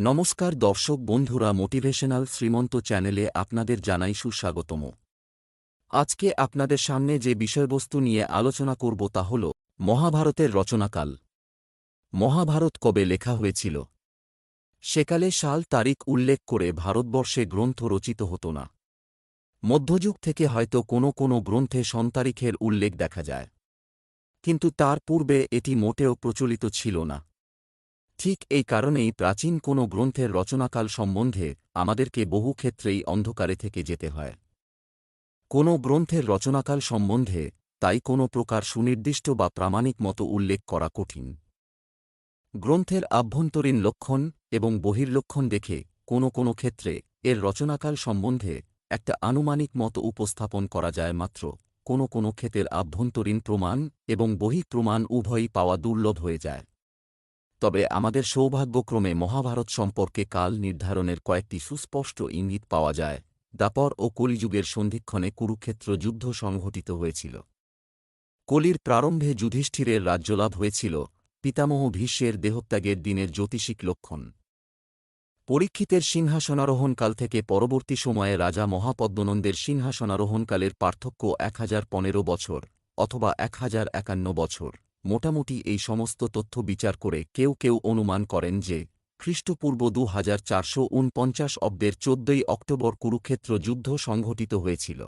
নমস্কার দর্শক বন্ধুরা মোটিভেশনাল শ্রীমন্ত চ্যানেলে আপনাদের জানাই সুস্বাগতম। আজকে আপনাদের সামনে যে বিষয়বস্তু নিয়ে আলোচনা করব তা হল মহাভারতের রচনাকাল। মহাভারত কবে লেখা হয়েছিল? সেকালে সাল তারিখ উল্লেখ করে ভারতবর্ষে গ্রন্থ রচিত হতো না। মধ্যযুগ থেকে হয়তো কোনো কোনো গ্রন্থে সন্তারিখের উল্লেখ দেখা যায়। কিন্তু তার পূর্বে এটি মোটেও প্রচলিত ছিল না। ঠিক এই কারণেই প্রাচীন কোনো গ্রন্থের রচনাকাল সম্বন্ধে আমাদেরকে বহু ক্ষেত্রেই অন্ধকারে থেকে যেতে হয়। কোনো গ্রন্থের রচনাকাল সম্বন্ধে তাই কোনো প্রকার সুনির্দিষ্ট বা প্রামাণিক মতো উল্লেখ করা কঠিন। গ্রন্থের আভ্যন্তরীণ লক্ষণ এবং বহির্লক্ষণ দেখে কোনো কোনো ক্ষেত্রে এর রচনাকাল সম্বন্ধে একটা আনুমানিক মতো উপস্থাপন করা যায় মাত্র। কোনো কোনো ক্ষেত্রের আভ্যন্তরীণ প্রমাণ এবং বহিঃ প্রমাণ উভয়ই পাওয়া দুর্লভ হয়ে যায়। তবে আমাদের সৌভাগ্যক্রমে মহাভারত সম্পর্কে কাল নির্ধারণের কয়েকটি সুস্পষ্ট ইঙ্গিত পাওয়া যায়। দাপর ও কলিযুগের সন্ধিক্ষণে কুরুক্ষেত্র যুদ্ধ সংঘটিত হয়েছিল। কলির প্রারম্ভে যুধিষ্ঠিরের রাজ্যলাভ হয়েছিল, পিতামহ ভীষ্মের দেহত্যাগের দিনের জ্যোতিষিক লক্ষণ। পরীক্ষিতের সিংহাসনারোহণকাল থেকে পরবর্তী সময়ে রাজা মহাপদ্মনন্দের সিংহাসনারোহণকালের পার্থক্য এক হাজার পনেরো বছর অথবা এক হাজার একান্ন বছর। মোটামুটি এই সমস্ত তথ্য বিচার করে কেউ কেউ অনুমান করেন যে, খ্রিস্টপূর্ব দু হাজার চারশো উনপঞ্চাশ অব্দের চোদ্দই অক্টোবর কুরুক্ষেত্র যুদ্ধ সংঘটিত হয়েছিল।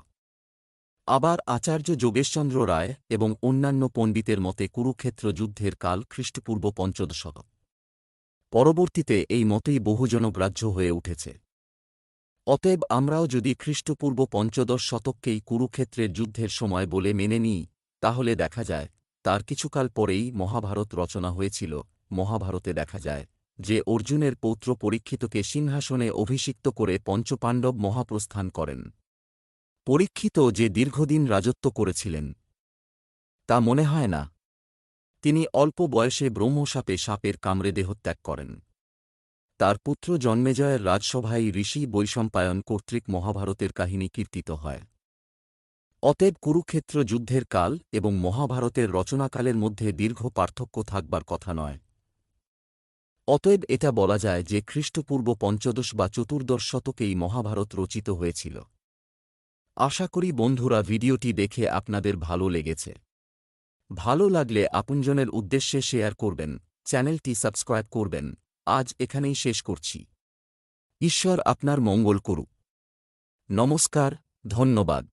আবার আচার্য যোগেশচন্দ্র রায় এবং অন্যান্য পণ্ডিতের মতে কুরুক্ষেত্র যুদ্ধের কাল খ্রিস্টপূর্ব পঞ্চদশ পরবর্তীতে এই মতেই বহুজনগ্রাহ্য হয়ে উঠেছে। অতএব আমরাও যদি খ্রিস্টপূর্ব পঞ্চদশ শতককেই কুরুক্ষেত্রের যুদ্ধের সময় বলে মেনে নিই, তাহলে দেখা যায় তার কিছুকাল পরেই মহাভারত রচনা হয়েছিল। মহাভারতে দেখা যায় যে অর্জুনের পৌত্র পরীক্ষিতকে সিংহাসনে অভিষিক্ত করে পঞ্চপাণ্ডব মহাপ্রস্থান করেন। পরীক্ষিত যে দীর্ঘদিন রাজত্ব করেছিলেন, তা মনে হয় না। তিনি অল্প বয়সে ব্রহ্মসাপে সাপের কামড়ে দেহত্যাগ করেন। তার পুত্র জন্মেজয়ের রাজসভায় ঋষি বৈশম্পায়ন কর্তৃক মহাভারতের কাহিনী কীর্তিত হয়। অতএব কুরুক্ষেত্র যুদ্ধের কাল এবং মহাভারতের রচনাকালের মধ্যে দীর্ঘ পার্থক্য থাকবার কথা নয়। অতএব এটা বলা যায় যে খ্রিস্টপূর্ব পঞ্চদশ বা চতুর্দশ শতকেই মহাভারত রচিত হয়েছিল। আশা করি বন্ধুরা ভিডিওটি দেখে আপনাদের ভালো লেগেছে। ভালো লাগলে আপনজনের উদ্দেশ্যে শেয়ার করবেন, চ্যানেলটি সাবস্ক্রাইব করবেন। আজ এখানেই শেষ করছি। ঈশ্বর আপনার মঙ্গল করুক। নমস্কার, ধন্যবাদ।